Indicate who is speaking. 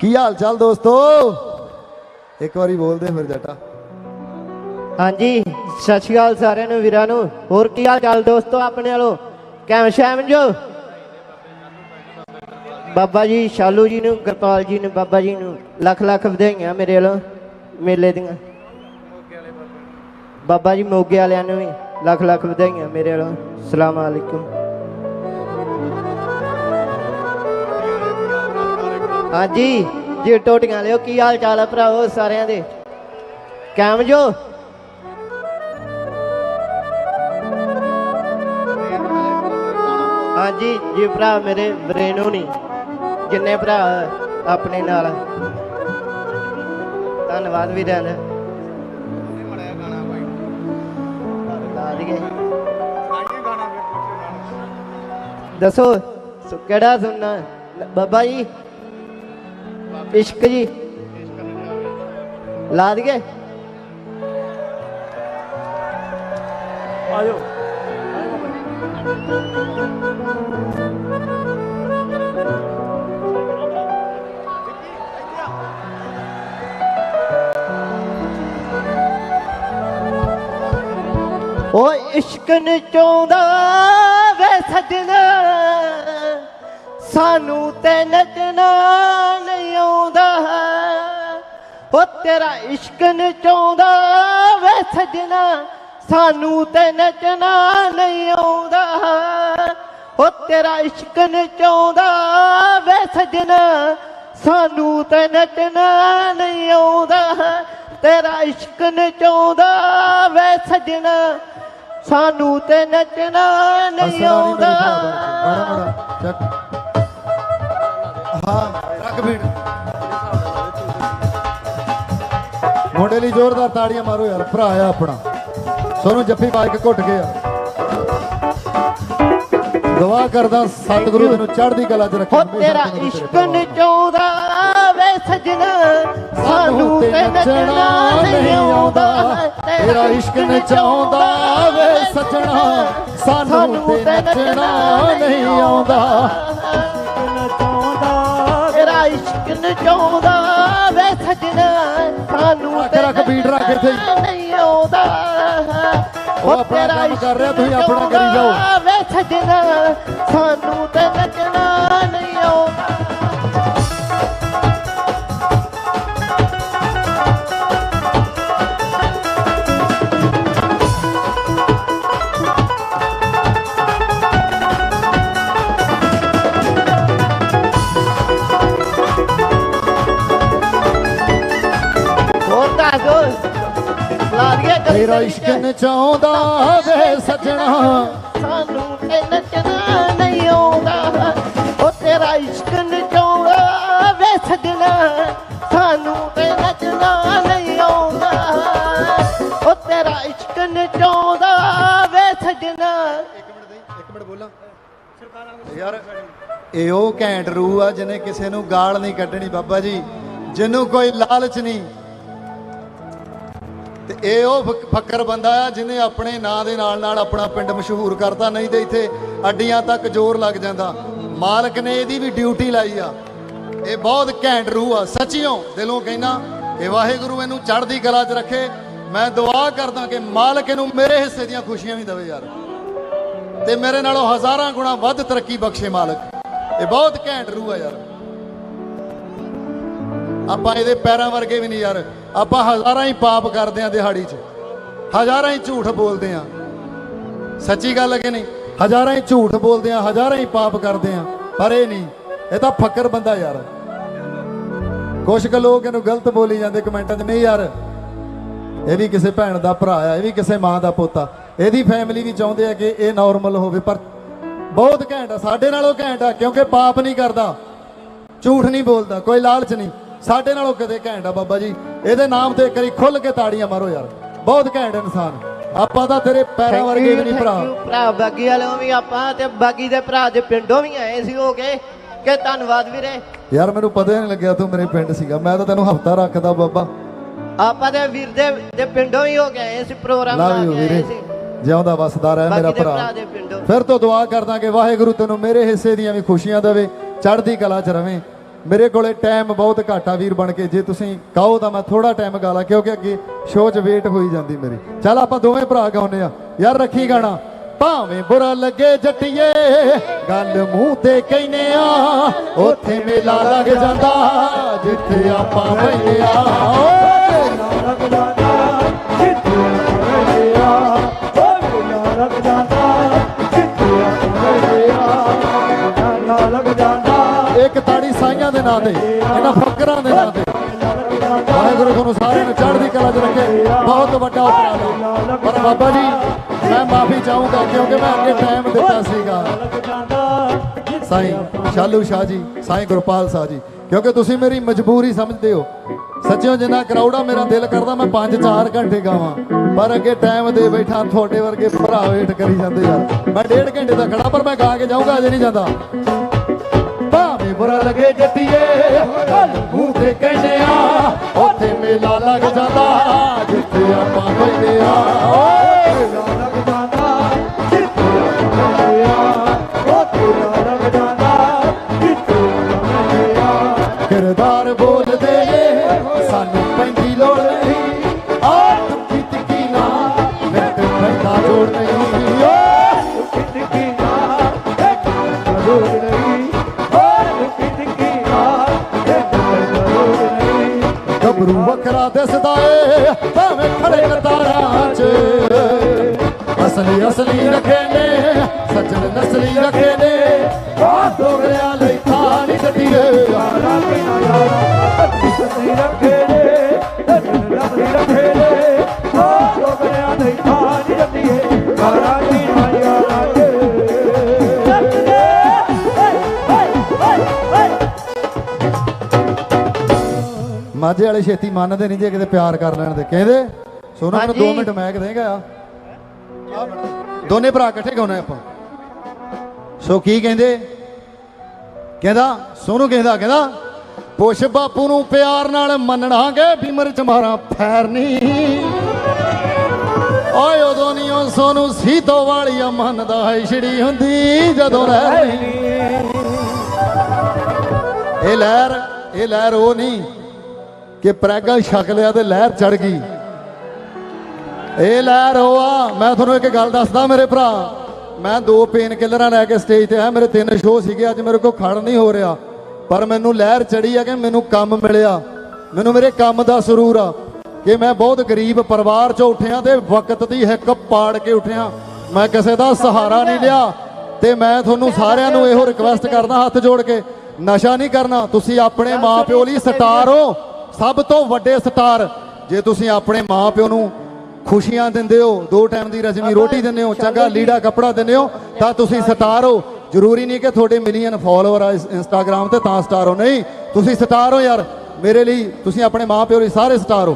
Speaker 1: ਕੀ ਹਾਲ ਚਾਲ ਦੋਸਤੋ? ਇੱਕ ਵਾਰੀ ਬੋਲਦੇ ਫਿਰ ਜੱਟਾ।
Speaker 2: ਹਾਂਜੀ, ਸਤਿ ਸ਼੍ਰੀ ਅਕਾਲ ਸਾਰਿਆਂ ਨੂੰ, ਵੀਰਾਂ ਨੂੰ। ਹੋਰ ਕੀ ਹਾਲ ਚਾਲ ਦੋਸਤੋ ਆਪਣੇ ਵੱਲੋਂ? ਕਿਵੇਂ ਸ਼ਾਮ ਜੋ? ਬਾਬਾ ਜੀ, ਸ਼ਾਲੂ ਜੀ ਨੂੰ, ਗੁਰਪਾਲ ਜੀ ਨੂੰ, ਬਾਬਾ ਜੀ ਨੂੰ, ਲੱਖ ਲੱਖ ਵਧਾਈਆਂ ਮੇਰੇ ਵੱਲੋਂ, ਮੇਲੇ ਦੀਆਂ। ਬਾਬਾ ਜੀ ਮੋਗੇ ਵਾਲਿਆਂ ਨੂੰ ਵੀ ਲੱਖ ਲੱਖ ਵਧਾਈਆਂ ਮੇਰੇ ਵੱਲੋਂ। ਸਲਾਮ ਅਲੈਕੁਮ। ਹਾਂਜੀ, ਜੀ, ਟੋਟੀਆਂ ਲਿਓ, ਕੀ ਹਾਲ ਚਾਲ ਹੈ ਭਰਾਵੋ ਸਾਰਿਆਂ ਦੇ? ਕਿਵੇਂ ਜੋ? ਹਾਂਜੀ, ਜੀ ਭਰਾ, ਮੇਰੇ ਬਰੇਨੋ ਨਹੀਂ ਜਿੰਨੇ ਭਰਾ ਆਪਣੇ ਨਾਲ। ਧੰਨਵਾਦ ਵੀ ਦਾ ਦੱਸੋ, ਕਿਹੜਾ ਸੁਣਨਾ? ਬਾਬਾ ਜੀ ਇਸ਼ਕ ਜੀ। ਲਾ ਦਈਏ। ਆਜੋ। ਓ ਇਸ਼ਕ ਨਚਾਉਂਦਾ ਵੇ ਸਜਣਾ। ਸਾਨੂੰ ਤੇ ਨਚਣਾ ਨਹੀਂ ਆਉਂਦਾ ਓ ਤੇਰਾ ਇਸ਼ਕ ਨਚਾਉਂਦਾ ਵੇ ਸਜਣਾ। ਸਾਨੂੰ ਤੇ ਨਚਣਾ ਨਹੀਂ ਆਉਂਦਾ ਓ ਤੇਰਾ ਇਸ਼ਕ ਨਚਾਉਂਦਾ ਵੇ ਸਜਣਾ। ਸਾਨੂੰ ਤੇ ਨਚਣਾ ਨਹੀਂ ਆਉਂਦਾ ਤੇਰਾ ਇਸ਼ਕ ਨਚਾਉਂਦਾ ਵੇ ਸਜਣਾ। ਸਾਨੂੰ ਤੇ ਨੱਚਣਾ ਨਹੀਂ ਆਉਂਦਾ
Speaker 1: ਹਾਂ ਰੱਖ ਬੀੜ। ਮੁੰਡੇ ਲਈ ਜ਼ੋਰਦਾਰ ਤਾੜੀਆਂ ਮਾਰੋ ਯਾਰ ਭਰਾ ਆ ਆਪਣਾ। ਸੋਨੂੰ ਜੱਫੀ ਪਾ ਕੇ ਘੁੱਟ ਗਿਆ। ਦੁਆ ਕਰਦਾ ਸਤਿਗੁਰੂ ਤੈਨੂੰ ਚੜ੍ਹਦੀ ਕਲਾ 'ਚ ਰੱਖੇ
Speaker 2: ਹੋ ਤੇਰਾ ਇਸ਼ਕ। ਨਚਾਉਂਦਾ ਵੇ ਸਜਣਾ ਸਾਨੂੰ ਤੇ ਨੱਚਣਾ ਨਹੀਂ ਆਉਂਦਾ।
Speaker 1: ਤੇਰਾ ਇਸ਼ਕ ਨਚਾਉਂਦਾ ਵੇ ਸਜਣਾ ਸਾਨੂੰ ਤੇ ਨੱਚਣਾ ਨਹੀਂ ਆਉਂਦਾ।
Speaker 2: ਵੇ ਸਜਣਾ ਸਾਨੂੰ
Speaker 1: ਰੱਖ
Speaker 2: ਤੇ
Speaker 1: ਰੱਖ ਬੀਟ ਰੱਖ ਇੱਥੇ ਹੀ।
Speaker 2: ਨੱਚਣਾ ਨਹੀਂ ਆਉਂਦਾ
Speaker 1: ਉਹ ਆਪਣਾ ਕੰਮ ਕਰ ਰਿਹਾ, ਤੁਸੀਂ ਆਪਣਾ ਕਰੀ ਜਾਓ।
Speaker 2: ਵੇ ਸਜਣਾ ਸਾਨੂੰ ਤੇ ਨੱਚਣਾ ਨਹੀਂ ਕਲੀ
Speaker 1: ਇਸ਼ਕ। ਨਚਾਉਂਦਾ ਵੇ ਸਜਣਾ।
Speaker 2: ਸਾਨੂੰ ਤੇ ਨੱਚਣਾ ਨਹੀਂ ਆਉਂਦਾ। ਉਹ ਤੇਰਾ ਇਸ਼ਕ ਨਚਾਉਂਦਾ ਵੇ ਸਜਣਾ। ਸਾਨੂੰ ਤੇ ਨੱਚਣਾ ਨਹੀਂ ਆਉਂਦਾ। ਉਹ ਤੇਰਾ ਇਸ਼ਕ ਨਚਾਉਂਦਾ ਵੇ ਸਜਣਾ।
Speaker 1: ਇੱਕ ਮਿੰਟ ਬੋਲਾਂ। ਯਾਰ ਇਹ ਉਹ ਘੈਂਟ ਰੂ ਆ ਜਿਹਨੇ ਕਿਸੇ ਨੂੰ ਗਾਲ ਨਹੀਂ ਕੱਢਣੀ ਬਾਬਾ ਜੀ ਜਿਹਨੂੰ ਕੋਈ ਲਾਲਚ ਨਹੀਂ। ਤੇ ਇਹ ਉਹ ਫੱਕਰ ਬੰਦਾ ਆ ਜਿਹਨੇ ਆਪਣੇ ਨਾਂ ਦੇ ਨਾਲ ਨਾਲ ਆਪਣਾ ਪਿੰਡ ਮਸ਼ਹੂਰ ਕਰਤਾ, ਨਹੀਂ ਤੇ ਇੱਥੇ ਅੱਡੀਆਂ ਤੱਕ ਜ਼ੋਰ ਲੱਗ ਜਾਂਦਾ। ਮਾਲਕ ਨੇ ਇਹਦੀ ਵੀ ਡਿਊਟੀ ਲਾਈ ਆ। ਇਹ ਬਹੁਤ ਘੈਂਟ ਰੂਹ ਆ। ਸੱਚੀਓ ਦਿਲੋਂ ਕਹਿਣਾ ਇਹ ਵਾਹਿਗੁਰੂ ਇਹਨੂੰ ਚੜ੍ਹਦੀ ਕਲਾ 'ਚ ਰੱਖੇ। ਮੈਂ ਦੁਆ ਕਰਦਾ ਕਿ ਮਾਲਕ ਇਹਨੂੰ ਮੇਰੇ ਹਿੱਸੇ ਦੀਆਂ ਖੁਸ਼ੀਆਂ ਵੀ ਦੇਵੇ ਯਾਰ। ਤੇ ਮੇਰੇ ਨਾਲੋਂ ਹਜ਼ਾਰਾਂ ਗੁਣਾ ਵੱਧ ਤਰੱਕੀ ਬਖਸ਼ੇ ਮਾਲਕ। ਇਹ ਬਹੁਤ ਘੈਂਟ ਰੂਹ ਆ ਯਾਰ। ਆਪਾਂ ਇਹਦੇ ਪੈਰਾਂ ਵਰਗੇ ਵੀ ਨਹੀਂ ਯਾਰ। ਆਪਾਂ ਹਜ਼ਾਰਾਂ ਹੀ ਪਾਪ ਕਰਦੇ ਆ ਦਿਹਾੜੀ 'ਚ। ਹਜ਼ਾਰਾਂ ਹੀ ਝੂਠ ਬੋਲਦੇ ਆ। ਸੱਚੀ ਗੱਲ ਹੈ ਕਿ ਨਹੀਂ? ਹਜ਼ਾਰਾਂ ਹੀ ਝੂਠ ਬੋਲਦੇ ਆ, ਹਜ਼ਾਰਾਂ ਹੀ ਪਾਪ ਕਰਦੇ ਆ। ਪਰ ਇਹ ਨਹੀਂ। ਇਹ ਤਾਂ ਫੱਕਰ ਬੰਦਾ ਯਾਰ। ਕੁਛ ਕੁ ਲੋਕ ਇਹਨੂੰ ਗਲਤ ਬੋਲੀ ਜਾਂਦੇ ਕਮੈਂਟਾਂ 'ਚ, ਨਹੀਂ ਯਾਰ, ਇਹ ਵੀ ਕਿਸੇ ਭੈਣ ਦਾ ਭਰਾ ਆ, ਇਹ ਵੀ ਕਿਸੇ ਮਾਂ ਦਾ ਪੋਤਾ। ਇਹਦੀ ਫੈਮਿਲੀ ਵੀ ਚਾਹੁੰਦੇ ਆ ਕਿ ਇਹ ਨਾਰਮਲ ਹੋਵੇ, ਪਰ ਬਹੁਤ ਘੈਂਟ ਆ, ਸਾਡੇ ਨਾਲੋਂ ਘੈਂਟ ਆ, ਕਿਉਂਕਿ ਪਾਪ ਨਹੀਂ ਕਰਦਾ। ਝੂਠ ਨਹੀਂ ਬੋਲਦਾ, ਕੋਈ ਲਾਲਚ ਨਹੀਂ। ਸਾਡੇ ਨਾਲੋਂ ਕਦੇ ਘੈਂਟ ਆ ਬਾਬਾ ਜੀ। ਇਹਦੇ ਨਾਮ ਤੇ ਇੱਕ ਵਾਰੀ ਖੁੱਲ ਕੇ ਤਾੜੀਆਂ ਮਾਰੋ ਯਾਰ। ਬਹੁਤ ਘੈਂਟ ਇਨਸਾਨ। ਆਪਾਂ ਤਾਂ ਤੇਰੇ ਪੈਰਾਂ ਵਰਗੇ ਵੀ ਨਹੀਂ ਭਰਾ।
Speaker 2: ਭਰਾ। ਬਾਗੀ ਵਾਲੋਂ ਵੀ ਆਪਾਂ ਤੇ ਬਾਗੀ ਦੇ ਭਰਾ ਦੇ ਪਿੰਡੋਂ ਵੀ ਆਏ ਸੀ ਹੋ ਕੇ ਕਿ ਧੰਨਵਾਦ ਵੀਰੇ।
Speaker 1: ਯਾਰ ਮੈਨੂੰ ਪਤਾ ਨਹੀਂ ਲੱਗਿਆ ਤੂੰ ਮੇਰੇ ਪਿੰਡ ਸੀਗਾ। ਮੈਂ ਤਾਂ ਤੈਨੂੰ ਹਫਤਾ ਰੱਖਦਾ ਬਾਬਾ।
Speaker 2: ਆਪਾਂ ਦੇ ਵੀਰ ਦੇ ਦੇ ਪਿੰਡੋਂ ਹੀ ਹੋ ਕੇ ਆਏ ਸੀ ਪ੍ਰੋਗਰਾਮ ਲਾ ਕੇ ਆਏ ਸੀ।
Speaker 1: ਜਿਉਂਦਾ ਵਸਦਾ ਰਹਿ ਮੇਰਾ ਭਰਾ। ਫਿਰ ਤੋਂ ਦੁਆ ਕਰਦਾ ਕਿ ਵਾਹਿਗੁਰੂ ਤੈਨੂੰ ਮੇਰੇ ਹਿੱਸੇ ਦੀਆਂ ਵੀ ਖੁਸ਼ੀਆਂ ਦੇਵੇ ਚੜ੍ਹਦੀ ਕਲਾ 'ਚ ਰਵੇਂ। ਮੇਰੇ ਕੋਲੇ ਟਾਈਮ ਬਹੁਤ ਘੱਟ ਆ ਵੀਰ ਬਣ ਕੇ। ਜੇ ਤੁਸੀਂ ਕਹੋ ਤਾਂ ਮੈਂ ਥੋੜਾ ਟਾਈਮ ਗਾ ਕਿਉਂਕਿ ਅੱਗੇ ਸ਼ੋਅ 'ਚ ਵੇਟ ਹੋਈ ਜਾਂਦੀ ਮੇਰੀ। ਚੱਲ ਆਪਾਂ ਦੋਵੇਂ ਭਰਾ ਗਾਉਂਦੇ ਆ ਯਾਰ ਰੱਖੀ ਗਾਣਾ। ਭਾਵੇਂ ਬੁਰਾ ਲੱਗੇ ਜੱਟੀਏ, ਗੱਲ ਮੂੰਹ ਤੇ ਕਹਿੰਨੇ ਆ, ਉੱਥੇ ਮੇਲਾ ਲੱਗ ਜਾਂਦਾ, ਜਿੱਥੇ ਆਪਾਂ ਬੈਠੇ ਆ। ਓਏ ਇੱਕ ਤਾੜੀ ਸਾਈਆਂ ਦੇ ਨਾਂ ਤੇ, ਇਹਨਾਂ ਫਕਰਾਂ ਦੇ ਨਾਂ ਤੇ। ਵਾਹਿਗੁਰੂ ਤੁਹਾਨੂੰ ਸਾਰਿਆਂ ਨੂੰ ਚੜ੍ਹਦੀ ਕਲਾ 'ਚ ਰੱਖੇ। ਬਹੁਤ ਵੱਡਾ ਉਪਰਾਲਾ। ਪਰ ਬਾਬਾ ਜੀ, ਮੈਂ ਮਾਫੀ ਚਾਹੂੰਗਾ ਕਿਉਂਕਿ ਮੈਂ ਅੱਗੇ ਟਾਈਮ ਦਿੱਤਾ ਸੀਗਾ। ਸਾਈਂ, ਸ਼ਾਲੂ ਸ਼ਾਹ ਜੀ, ਸਾਈਂ ਗੁਰਪਾਲ ਸ਼ਾਹ ਜੀ। ਕਿਉਂਕਿ ਤੁਸੀਂ ਮੇਰੀ ਮਜਬੂਰੀ ਸਮਝਦੇ ਹੋ। ਸੱਚਿਓ ਜਿੰਨਾ ਕਰਾਊਡਾ ਮੇਰਾ ਦਿਲ ਕਰਦਾ, ਮੈਂ 5-4 ਘੰਟੇ ਗਾਵਾਂ। ਪਰ ਅੱਗੇ ਟਾਈਮ ਦੇ ਬੈਠਾ, ਤੁਹਾਡੇ ਵਰਗੇ ਭਰਾ ਵੇਟ ਕਰੀ ਜਾਂਦੇ ਯਾਰ। ਮੈਂ ਡੇਢ ਘੰਟੇ ਦਾ ਖੜਾ ਪਰ ਮੈਂ ਗਾ ਕੇ ਜਾਊਂਗਾ, ਅਜੇ ਨਹੀਂ ਜਾਂਦਾ। ਬੁਰਾ ਲੱਗੇ ਜੱਟੀਏ। ਗੱਭਰੂ ਵੱਖਰਾ ਦਿਸਦਾ ਏ, ਭਾਵੇਂ ਖੜੇ ਕਤਾਰਾਂ 'ਚ। ਅਸਲੀ ਅਸਲੀ ਰੱਖੇ ਨੇ, ਸੱਜਣ ਨਸਲੀ ਰੱਖੇ ਨੇ। ਆ ਦੋਗਰਿਆਂ ਲਈ ਥਾਂ ਨਹੀਂ ਛੱਡੀਏ ਮਾਝੇ ਵਾਲੇ ਛੇਤੀ ਮੰਨਦੇ ਨਹੀਂ ਜੇ ਕਿਤੇ ਪਿਆਰ ਕਰ ਲੈਣ ਦੇ। ਕਹਿੰਦੇ ਸੋਨੂੰ ਮੈਨੂੰ 2
Speaker 2: ਹਾਂਜੀ।
Speaker 1: ਮਿੰਟ ਮੈਂ ਦੇਗਾ। ਆ ਦੋਨੇ ਭਰਾ ਇਕੱਠੇ ਗਾਉਣਾ ਆਪਾਂ। ਸੋ ਕੀ ਕਹਿੰਦੇ? ਕਹਿੰਦਾ ਸੋਨੂੰ ਕਹਿੰਦਾ ਕਹਿੰਦਾ ਪੁੱਛ ਬਾਪੂ ਨੂੰ ਪਿਆਰ ਨਾਲ ਮੰਨਣਾਗੇ ਬਿਮਰ ਚ ਮਾਰਾਂ ਫੈਰ ਨਹੀਂ। ਓਏ ਉਦੋਂ ਨਹੀਂ ਉਹ ਸੋਨੂੰ ਸੀਤੋ ਵਾਲੀਆ ਮੰਨਦਾ ਹੈ ਛੜੀ ਹੁੰਦੀ ਜਦੋਂ ਨਹੀਂ। ਇਹ ਲਹਿਰ ਇਹ ਲਹਿਰ ਉਹ ਨਹੀਂ। ਕਿ ਪ੍ਰੈਗਾ ਛਕ ਲਿਆ ਤੇ ਲਹਿਰ ਚੜ ਗਈ। ਇਹ ਲਹਿਰ ਉਹ ਆ, ਮੈਂ ਤੁਹਾਨੂੰ ਇੱਕ ਗੱਲ ਦੱਸਦਾ ਮੇਰੇ ਭਰਾ। ਮੈਂ ਦੋ ਪੇਨ ਕਿਲਰਾਂ ਲੈ ਕੇ ਸਟੇਜ ਤੇ ਆਇਆ, ਮੇਰੇ ਤਿੰਨ ਸ਼ੋਅ ਸੀਗੇ, ਅੱਜ ਮੇਰੇ ਕੋਲ ਖੜ ਨਹੀਂ ਹੋ ਰਿਹਾ। ਪਰ ਮੈਨੂੰ ਲਹਿਰ ਚੜੀ ਆ ਕਿ ਮੈਨੂੰ ਕੰਮ ਮਿਲਿਆ। ਮੈਨੂੰ ਮੇਰੇ ਕੰਮ ਦਾ ਸਰੂਰ ਆ ਕਿ ਮੈਂ ਬਹੁਤ ਗਰੀਬ ਪਰਿਵਾਰ ਚੋਂ ਉੱਠਿਆ ਤੇ ਵਕਤ ਦੀ ਹਿੱਕ ਪਾੜ ਕੇ ਉੱਠਿਆ। ਮੈਂ ਕਿਸੇ ਦਾ ਸਹਾਰਾ ਨਹੀਂ ਲਿਆ ਤੇ ਮੈਂ ਤੁਹਾਨੂੰ ਸਾਰਿਆਂ ਨੂੰ ਇਹੋ ਰਿਕਵੈਸਟ ਕਰਦਾ ਹੱਥ ਜੋੜ ਕੇ, ਨਸ਼ਾ ਨਹੀਂ ਕਰਨਾ, ਤੁਸੀਂ ਆਪਣੇ ਮਾਪਿਓ ਲਈ ਸਟਾਰ ਹੋ। ਸਭ ਤੋਂ ਵੱਡੇ ਸਟਾਰ ਜੇ ਤੁਸੀਂ ਆਪਣੇ ਮਾਪਿਓ ਨੂੰ ਖੁਸ਼ੀਆਂ ਦਿੰਦੇ ਹੋ ਦੋ ਟਾਈਮ ਦੀ ਰਜਮੀ ਰੋਟੀ ਦਿੰਦੇ ਹੋ ਚੰਗਾ ਲੀੜਾ ਕੱਪੜਾ ਦਿੰਦੇ ਹੋ ਤਾਂ ਤੁਸੀਂ ਸਟਾਰ ਹੋ। ਜ਼ਰੂਰੀ ਨਹੀਂ ਕਿ ਤੁਹਾਡੇ ਮਿਲੀਅਨ ਫਾਲੋਅਰ ਆ ਇੰਸਟਾਗ੍ਰam ਤੇ ਤਾਂ ਸਟਾਰ ਹੋ। ਨਹੀਂ ਤੁਸੀਂ ਸਟਾਰ ਹੋ ਯਾਰ। ਮੇਰੇ ਲਈ ਤੁਸੀਂ ਆਪਣੇ ਮਾਪਿਓ ਲਈ ਸਾਰੇ ਸਟਾਰ ਹੋ।